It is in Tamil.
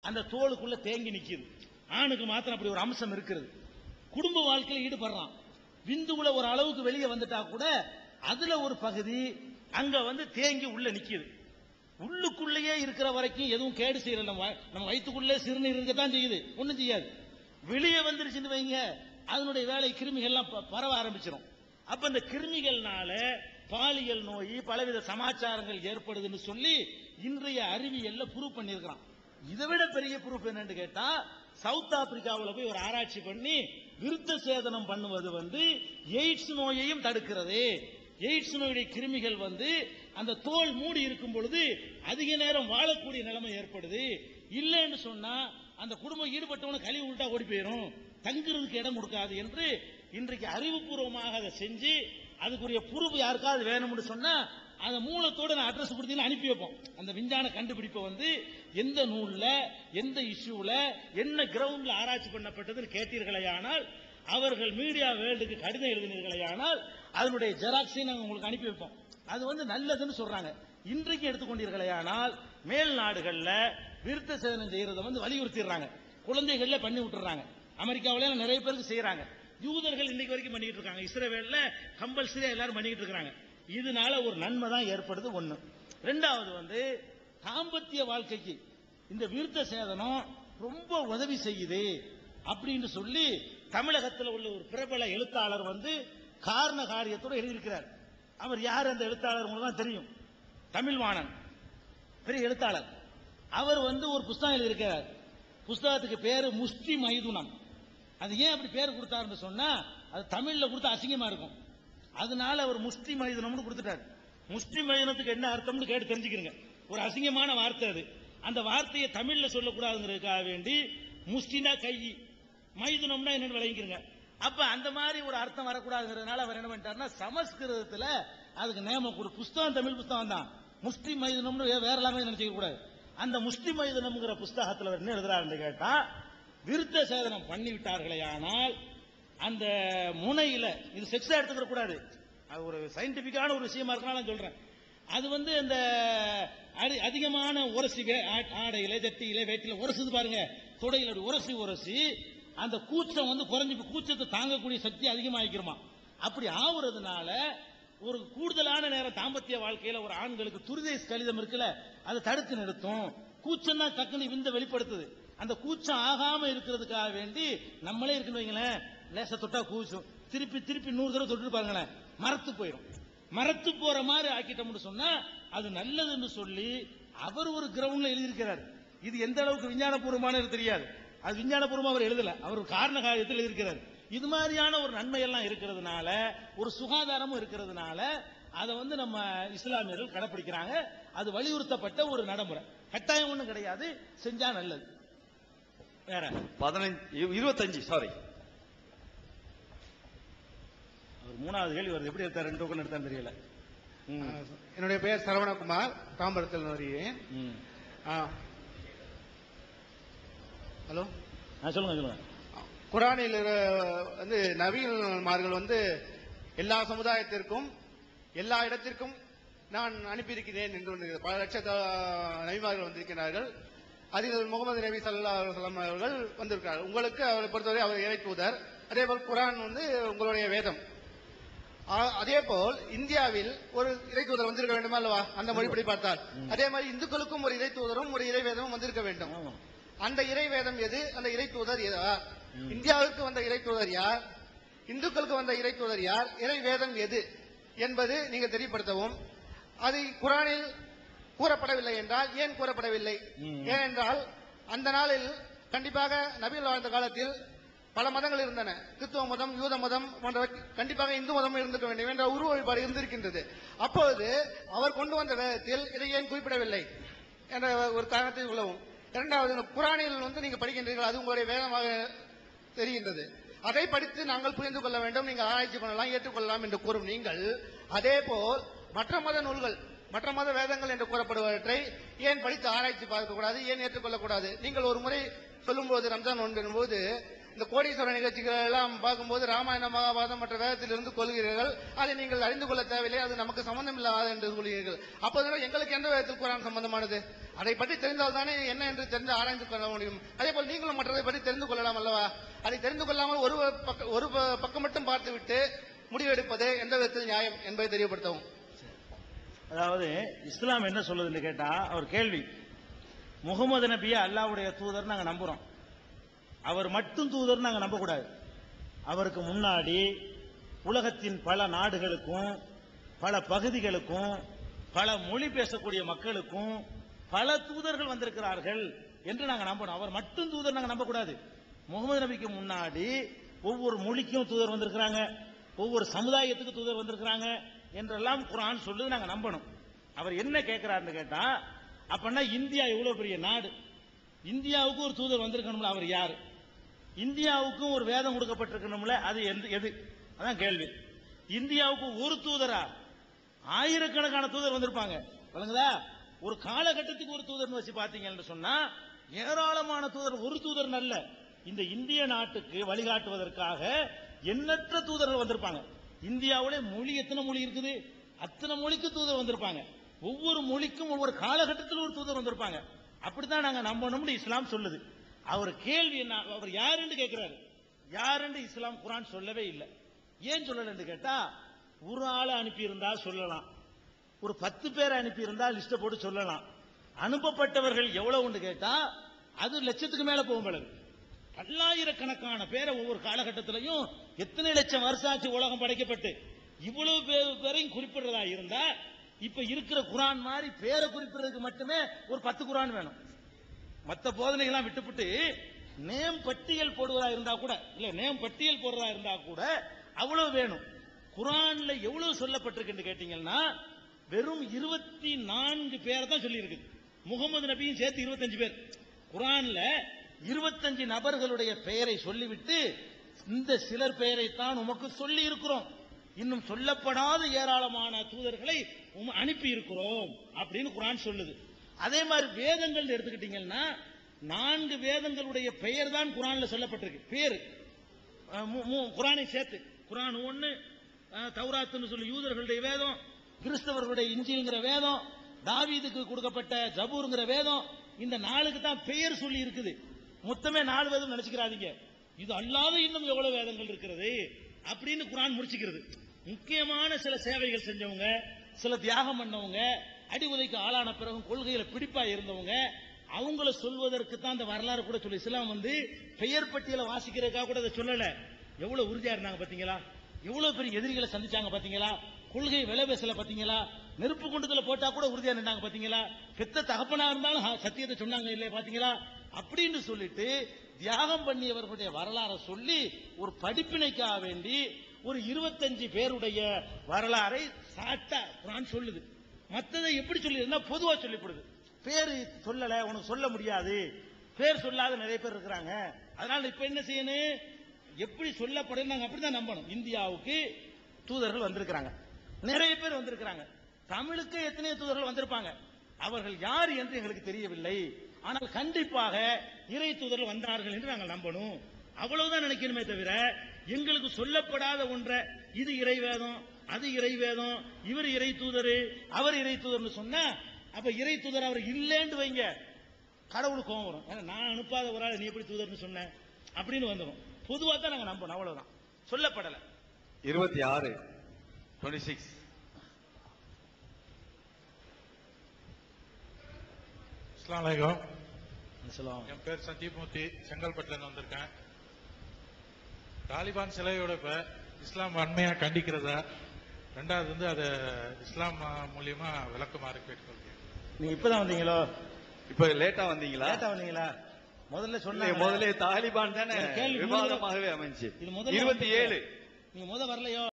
அந்த தோளுக்குள்ள தேங்கி நிக்குது. ஆணுக்கு மாத்திரம் அப்படி ஒரு அம்சம் இருக்கிறது. குடும்ப வாழ்க்கையில ஈடுபடுறான். விந்துக்குள்ள ஒரு அளவுக்கு வெளியே வந்துட்டா கூட அதுல ஒரு பகுதி அங்க வந்து தேங்கி உள்ள நிக்குது. உள்ளுக்குள்ளேயே இருக்கிற வரைக்கும் எதுவும் கேடு செய்யல. நம்ம நம்ம வயிற்றுக்குள்ளே சிறுநீர் இருக்கத்தான் செய்யுது. ஒன்றும் செய்யாது. வெளியே வந்துருச்சுன்னு வைங்க அதனுடைய வேலை கிருமிகள் எல்லாம் ப- பரவ ஆரம்பிச்சிடும் அப்ப இந்த கிருமிகள்னால பாலியல் நோய் பலவித சமாச்சாரங்கள் ஏற்படுதுன்னு சொல்லி இன்றைய அறிவியல்ல ப்ரூவ் பண்ணியிருக்கிறான். இதை விட பெரிய ப்ரூஃப் என்னன்னு கேட்டா சவுத் ஆப்பிரிக்காவில் போய் ஒரு ஆராய்ச்சி பண்ணி விருத்த சேதனம் பண்ணுவது வந்து எய்ட்ஸ் நோயையும் தடுக்கிறது. எய்ட்ஸ் நோயுடைய கிருமிகள் வந்து அந்த தோல் மூடி இருக்கும் பொழுது அதிக நேரம் வாழக்கூடிய நிலைமை ஏற்படுது. இல்லைன்னு சொன்னா அந்த குடும்பம் ஈடுபட்டவன கழிவு விட்டா ஓடி போயிடும் தங்குறதுக்கு இடம் கொடுக்காது என்று இன்றைக்கு அறிவுபூர்வமாக அதை செஞ்சு அதுக்குரிய பொறுப்பு யாருக்காவது வேணும்னு சொன்னா அந்த மூலத்தோட நான் அட்ரஸ் கொடுத்தீங்கன்னா அனுப்பி வைப்போம். அந்த விஞ்ஞான கண்டுபிடிப்பை வந்து எந்த நூலில் எந்த இஷ்யூவில் என்ன கிரவுண்டில் ஆராய்ச்சி பண்ணப்பட்டதுன்னு கேட்டீர்களேயானால் அவர்கள் மீடியா வேர்ல்டுக்கு கடிதம் எழுதினீர்களேயானால் அதனுடைய ஜெராக்ஸை நாங்கள் உங்களுக்கு அனுப்பி வைப்போம். அது வந்து நல்லதுன்னு சொல்றாங்க. இன்றைக்கு எடுத்துக்கொண்டீர்களேயானால் மேல் நாடுகளில் விருத்த சேதனம் செய்யறதை வந்து வலியுறுத்திடுறாங்க. குழந்தைகள்ல பண்ணி விட்டுறாங்க. அமெரிக்காவில நிறைய பேருக்கு செய்யறாங்க. யூதர்கள் இன்னைக்கு வரைக்கும் பண்ணிட்டு இருக்காங்க. இஸ்ரேவேல்ல கம்பல்சரியா எல்லாரும் பண்ணிக்கிட்டு இருக்காங்க இதனால ஒரு நன்மை தான் ஏற்படுது ஒண்ணு. ரெண்டாவது வந்து தாம்பத்திய வாழ்க்கைக்கு இந்த விருத்த சேதனம் ரொம்ப உதவி செய்யுது அப்படின்னு சொல்லி தமிழகத்தில் உள்ள ஒரு பிரபல எழுத்தாளர் வந்து காரண காரியத்தோடு எழுதியிருக்கிறார். அவர் யார் அந்த எழுத்தாளர் உங்களுக்கு தான் தெரியும். தமிழ்வாணன் பெரிய எழுத்தாளர். அவர் வந்து ஒரு புஸ்தகம் எழுதியிருக்கிறார். புஸ்தகத்துக்கு பேர் முஷ்டி மைதுனம். அது ஏன் அப்படி பேர் கொடுத்தாருன்னு சொன்னா அது தமிழ்ல கொடுத்தா அசிங்கமா இருக்கும். அதனால அவர் முஸ்லீம் மைதனம்னு கொடுத்துட்டாரு. முஸ்லீம் மைதனத்துக்கு என்ன அர்த்தம்னு கேட்டு தெரிஞ்சுக்கிறங்க. ஒரு அசிங்கமான வார்த்தை அது. அந்த வார்த்தையை தமிழ்ல சொல்லக்கூடாதுங்கிறதுக்காக வேண்டி முஸ்லினா கை மைதுனம்னா என்னன்னு விளங்கிக்கிறங்க. அப்ப அந்த மாதிரி ஒரு அர்த்தம் வரக்கூடாதுங்கிறதுனால அவர் என்ன பண்ணிட்டாருன்னா சமஸ்கிருதத்துல அதுக்கு நேமம் ஒரு புஸ்தகம் தமிழ் புஸ்தகம் தான். முஸ்லிம் மைதனம்னு வேற எல்லாமே நினைச்சிக்க கூடாது அந்த முஸ்லிம் மைதனம்ங்கிற புஸ்தகத்துல அவர் என்ன எழுதுறாருன்னு கேட்டா விருத்த சேதனம் பண்ணிவிட்டார்களே ஆனால் அந்த முனையில இது செக்ஸா எடுத்துக்கிற கூடாது. அது ஒரு சயின்டிபிக்கான ஒரு விஷயமா இருக்கனால சொல்றேன். அது வந்து அந்த அதிகமான உரசி ஆ- ஆடையில ஜட்டியில வேட்டில உரசுது பாருங்க. தொடையில உரசி உரசி அந்த கூச்சம் வந்து குறைஞ்சு கூச்சத்தை தாங்கக்கூடிய சக்தி அதிகமாகிக்கிறோமா அப்படி ஆகுறதுனால ஒரு கூடுதலான நேரம் தாம்பத்திய வாழ்க்கையில ஒரு ஆண்களுக்கு துரிதை கலிதம் இருக்குல்ல அதை தடுத்து நிறுத்தும். கூச்சம் தான் டக்குன்னு விந்த வெளிப்படுத்துது. அந்த கூச்சம் ஆகாம இருக்கிறதுக்காக வேண்டி நம்மளே இருக்குன்னு வைங்களேன் லேச தொட்டா கூசும். திருப்பி திருப்பி நூறு தடவை தொட்டு பாருங்களேன். மரத்து போயிடும் மரத்து போற மாதிரி ஆக்கிட்டோம்னு சொன்னா அது நல்லதுன்னு சொல்லி அவர் ஒரு கிரவுண்ட்ல எழுதியிருக்கிறார். இது எந்த அளவுக்கு விஞ்ஞானபூர்வமான தெரியாது. அது விஞ்ஞானபூர்வமா அவர் எழுதல. அவர் காரண காரியத்தில் எழுதியிருக்கிறார். இது மாதிரியான ஒரு நன்மை எல்லாம் இருக்கிறதுனால ஒரு சுகாதாரமும் இருக்கிறதுனால அதை வந்து நம்ம இஸ்லாமியர்கள் கடைப்பிடிக்கிறாங்க. அது வலியுறுத்தப்பட்ட ஒரு நடைமுறை. கட்டாயம் ஒன்றும் கிடையாது. செஞ்சா நல்லது. வேற? பதினஞ்சு இருபத்தஞ்சு சாரி ஒரு மூணாவது கேள்வி வருது. எப்படி எடுத்தார்? ரெண்டு டோக்கன் எடுத்தான்னு தெரியல. என்னுடைய பெயர் சரவணகுமார். தாம்பரத்தில் வருகிறேன். ஹலோ? சொல்லுங்க சொல்லுங்க. குரானில் வந்து நவீனமார்கள் வந்து எல்லா சமுதாயத்திற்கும் எல்லா இடத்திற்கும் நான் அனுப்பியிருக்கிறேன் என்று பல லட்ச நபிமார்கள் வந்திருக்கிறார்கள். அதில் முகமது நபி சல்லா அலுவலம் அவர்கள் வந்திருக்கிறார் உங்களுக்கு அவரை பொறுத்தவரை அவர் இறை தூதர். அதே போல் குரான் வந்து உங்களுடைய வேதம். அதே போல் இந்தியாவில் ஒரு இறை தூதர் வந்திருக்க வேண்டுமா அல்லவா? அந்த மொழிப்படி பார்த்தால். அதே மாதிரி இந்துக்களுக்கும் ஒரு இறை தூதரும் ஒரு இறை வேதமும் வந்திருக்க வேண்டும். அந்த இறை வேதம் எது? அந்த இறை தூதர் யார் இந்தியாவிற்கு வந்த இறை தூதர் யார்? இந்துக்களுக்கு வந்த இறை தூதர் யார்? இறை வேதம் எது? என்பது நீங்க தெரியப்படுத்தவும். அது குரானில் கூறப்படவில்லை என்றால் ஏன் கூறப்படவில்லை. ஏனென்றால் அந்த நாளில் கண்டிப்பாக நபிகள் வாழ்ந்த காலத்தில் பல மதங்கள் இருந்தன. கிறிஸ்துவ மதம் யூத மதம் போன்றவை கண்டிப்பாக இந்து மதம் இருந்திருக்க வேண்டும் என்ற உருவ வழிபாடு இருந்திருக்கின்றது. அப்பொழுது அவர் கொண்டு வந்த வேதத்தில் இதை ஏன் குறிப்பிடவில்லை என்ற ஒரு காரணத்தை உள்ளவும். இரண்டாவது புராணிகள் வந்து நீங்க படிக்கின்றீர்கள் அது உங்களுடைய வேதமாக தெரிகின்றது. அதை படித்து நாங்கள் புரிந்து கொள்ள வேண்டும் நீங்கள் ஆராய்ச்சி பண்ணலாம் ஏற்றுக்கொள்ளலாம் என்று கூறும் நீங்கள் அதே போல் மற்ற மத நூல்கள் மற்ற மத வேதங்கள் என்று கூறப்படுவற்றை ஏன் படித்து ஆராய்ச்சி பார்க்கக்கூடாது ஏன் ஏற்றுக்கொள்ளக்கூடாது? நீங்கள் ஒரு முறை சொல்லும்போது ரம்ஜான் ஒன்றின் போது இந்த கோடீஸ்வர நிகழ்ச்சிகள் எல்லாம் பார்க்கும்போது ராமாயண மகாபாரதம் மற்ற வேதத்திலிருந்து கொள்கிறீர்கள். அதை நீங்கள் அறிந்து கொள்ள தேவையில்லை. அது நமக்கு சம்பந்தம் இல்லாத என்று சொல்கிறீர்கள். அப்போது எங்களுக்கு எந்த வேதத்தில் குரான் சம்பந்தமானது? அதை பற்றி தெரிந்தால் தானே என்ன என்று தெரிந்து ஆராய்ந்து கொள்ள முடியும். அதே போல் நீங்களும் மற்றதை பற்றி தெரிந்து கொள்ளலாம் அல்லவா? அதை தெரிந்து கொள்ளாமல் ஒரு ஒரு ப- பக்கம் மட்டும் பார்த்துவிட்டு முடிவெடுப்பது எந்த விதத்தில் நியாயம் என்பதை தெரியப்படுத்தவும். அதாவது இஸ்லாம் என்ன சொல்லுதுன்னு கேட்டா அவர் கேள்வி. முகமது நபியை அல்லாவுடைய தூதர் நாங்கள் நம்புறோம். அவர் மட்டும் தூதர் நாங்க நம்பக்கூடாது அவருக்கு முன்னாடி உலகத்தின் பல நாடுகளுக்கும் பல பகுதிகளுக்கும் பல மொழி பேசக்கூடிய மக்களுக்கும் பல தூதர்கள் வந்திருக்கிறார்கள் என்று நாங்க நம்பணும். அவர் மட்டும் தூதர் நாங்க நம்பக்கூடாது முகமது நபிக்கு முன்னாடி ஒவ்வொரு மொழிக்கும் தூதர் வந்திருக்கிறாங்க ஒவ்வொரு சமுதாயத்துக்கு தூதர் வந்திருக்கிறாங்க என்றெல்லாம் குரான் சொல்லுது நாங்க நம்பணும். அவர் என்ன கேட்கிறாருன்னு கேட்டா அப்பன்னா இந்தியா எவ்வளவு பெரிய நாடு? இந்தியாவுக்கு ஒரு தூதர் வந்திருக்கணும்ல அவர் யாரு? இந்தியாவுக்கும் ஒரு வேதம் கொடுக்கப்பட்டிருக்கணும்ல? அது எந்த எது? அதான் கேள்வி. இந்தியாவுக்கு ஒரு தூதரா? ஆயிரக்கணக்கான தூதர் வந்திருப்பாங்க. விளங்குதா? ஒரு காலகட்டத்துக்கு ஒரு தூதர்னு வச்சு பாத்தீங்கன்னு சொன்னா ஏராளமான தூதர் ஒரு தூதர் அல்ல. இந்த இந்திய நாட்டுக்கு வழிகாட்டுவதற்காக எண்ணற்ற தூதர்கள் வந்திருப்பாங்க. இந்தியாவிலே மொழி எத்தனை மொழி இருக்குது? அத்தனை மொழிக்கு தூதர் வந்திருப்பாங்க. ஒவ்வொரு மொழிக்கும் ஒவ்வொரு காலகட்டத்தில் ஒரு தூதர் வந்திருப்பாங்க. அப்படித்தான் நாங்க நம்பணும்னு இஸ்லாம் சொல்லுது. அவர் கேள்வி என்ன? அவர் யாருன்னு கேட்கிறாரு யாருன்னு இஸ்லாம் குரான் சொல்லவே இல்லை. ஏன் சொல்லலன்னு கேட்டா ஒரு ஆளை அனுப்பியிருந்தா சொல்லலாம். ஒரு பத்து பேரை அனுப்பியிருந்தா லிஸ்ட போட்டு சொல்லலாம். அனுப்பப்பட்டவர்கள் எவ்வளவுன்னு கேட்டா அது லட்சத்துக்கு மேல போகும் பிறகு பல்லாயிரக்கணக்கான பேரை ஒவ்வொரு காலகட்டத்திலையும் எத்தனை லட்சம் வருஷம் ஆச்சு உலகம் படைக்கப்பட்டு. இவ்வளவு பேர் பேரையும் குறிப்பிடுறதா இருந்தா இப்ப இருக்கிற குரான் மாதிரி பேரை குறிப்பிடுறதுக்கு மட்டுமே ஒரு பத்து குரான் வேணும். மத்த போதனைகள்லாம் விட்டுப்புட்டு நேம் பட்டியல் போடுவதா இருந்தா கூட இல்ல நேம் பட்டியல் போடுறதா இருந்தா கூட அவ்வளவு வேணும். குரான்ல எவ்வளவு சொல்லப்பட்டிருக்குன்னு கேட்டீங்கன்னா வெறும் இருபத்தி நான்கு பேரை தான் சொல்லி இருக்குது முகமது நபியும் சேர்த்து இருபத்தஞ்சு பேர். குரான்ல இருபத்தஞ்சு நபர்களுடைய பெயரை சொல்லிவிட்டு இந்த சிலர் பெயரை தான் உமக்கு சொல்லி இருக்கிறோம் இன்னும் சொல்லப்படாத ஏராளமான தூதர்களை உம- அனுப்பி இருக்கிறோம் அப்படின்னு குரான் சொல்லுது. அதே மாதிரி வேதங்கள் எடுத்துக்கிட்டீங்கன்னா நான்கு வேதங்களுடைய பெயர் தான் குரான்ல சொல்லப்பட்டிருக்கு. பேரு. குரானை சேர்த்து. குரான் ஒண்ணு தௌராத்துன்னு சொல்லி யூதர்களுடைய வேதம் கிறிஸ்தவர்களுடைய இஞ்சிங்கிற வேதம் தாவீதுக்கு கொடுக்கப்பட்ட ஜபூருங்கிற வேதம் இந்த நாளுக்கு தான் பெயர் சொல்லி இருக்குது. மொத்தமே நாலு வேதம் நினைச்சுக்கிறாதீங்க. இது அல்லாத இன்னும் எவ்வளவு வேதங்கள் இருக்கிறது அப்படின்னு குரான் முடிச்சுக்கிறது. முக்கியமான சில சேவைகள் செஞ்சவங்க சில தியாகம் பண்ணவங்க அடிமுறைக்கு ஆளான பிறகும் கொள்கையில பிடிப்பா இருந்தவங்க அவங்கள சொல்வதற்கு தான் அந்த வரலாறு கூட சொல்லி இஸ்லாம் வந்து பெயர் பட்டியலை வாசிக்கிறதுக்காக கூட அதை சொல்லல. எவ்வளவு உறுதியா இருந்தாங்க பாத்தீங்களா? எவ்வளவு பெரிய எதிரிகளை சந்திச்சாங்க பாத்தீங்களா? கொள்கை விலை பேசல பாத்தீங்களா? நெருப்பு குண்டத்துல போட்டா கூட உறுதியா நின்றாங்க பாத்தீங்களா? பெத்த தகப்பனா இருந்தாலும் சத்தியத்தை சொன்னாங்க இல்லையா பாத்தீங்களா? அப்படின்னு சொல்லிட்டு தியாகம் பண்ணியவர்களுடைய வரலாறை சொல்லி ஒரு படிப்பினைக்காக வேண்டி ஒரு இருபத்தஞ்சு பேருடைய வரலாறை சாட்டா குரான் சொல்லுது. மத்ததை எப்படி சொல்லிருந்தா பொதுவா சொல்லிப்படுது பேரு சொல்லல உனக்கு சொல்ல முடியாது. பேர் சொல்லாத நிறைய பேர் இருக்கிறாங்க. அதனால இப்ப என்ன செய்யணும் எப்படி சொல்லப்படும் நாங்க அப்படிதான் நம்பணும். இந்தியாவுக்கு தூதர்கள் வந்திருக்கிறாங்க. நிறைய பேர் வந்திருக்கிறாங்க. தமிழுக்கு எத்தனையோ தூதர்கள் வந்திருப்பாங்க. அவர்கள் யார் என்று எங்களுக்கு தெரியவில்லை. ஆனால் கண்டிப்பாக இறை தூதர்கள் வந்தார்கள் என்று நாங்கள் நம்பணும். அவ்வளவுதான் நினைக்கணுமே தவிர எங்களுக்கு சொல்லப்படாத ஒன்றை இது இறைவேதம் அது இறை வேதம் இவர் இறை தூதர் அவர் இறை தூதர்னு சொன்னா அப்ப இறை தூதர் அவர் இல்லைன்னு வைங்க. கடவுளுக்கு கோவம் வரும். ஏன்னா நான் அனுப்பாத ஒரு ஆள் நீ எப்படி தூதர்னு சொன்ன? அப்படின்னு வந்துடும் பொதுவா தான் நாங்க நம்பணும் அவ்வளவுதான். சொல்லப்படல. இருபத்தி ஆறு. டுவெண்ட்டி சிக்ஸ் அஸ்ஸலாமு அலைக்கும். சொல்லுவாங்க என் பேர் சந்தீப் மூர்த்தி செங்கல்பட்டுல இருந்து வந்திருக்கேன். தாலிபான் சிலையோட இப்ப இஸ்லாம் வன்மையா கண்டிக்கிறதா? ரெண்டாவது வந்து அதை இஸ்லாம் மூலியமா விளக்குமாறு கேட்டுக்கொள்கிறேன். நீங்க இப்பதான் வந்தீங்களோ? இப்ப லேட்டா வந்தீங்களா? லேட்டா வந்தீங்களா? முதல்ல சொன்ன முதல்ல தாலிபான் தானே விவாதமாகவே அமைஞ்சு. இது முதல்ல இருபத்தி ஏழு. நீங்க முத வரலையோ?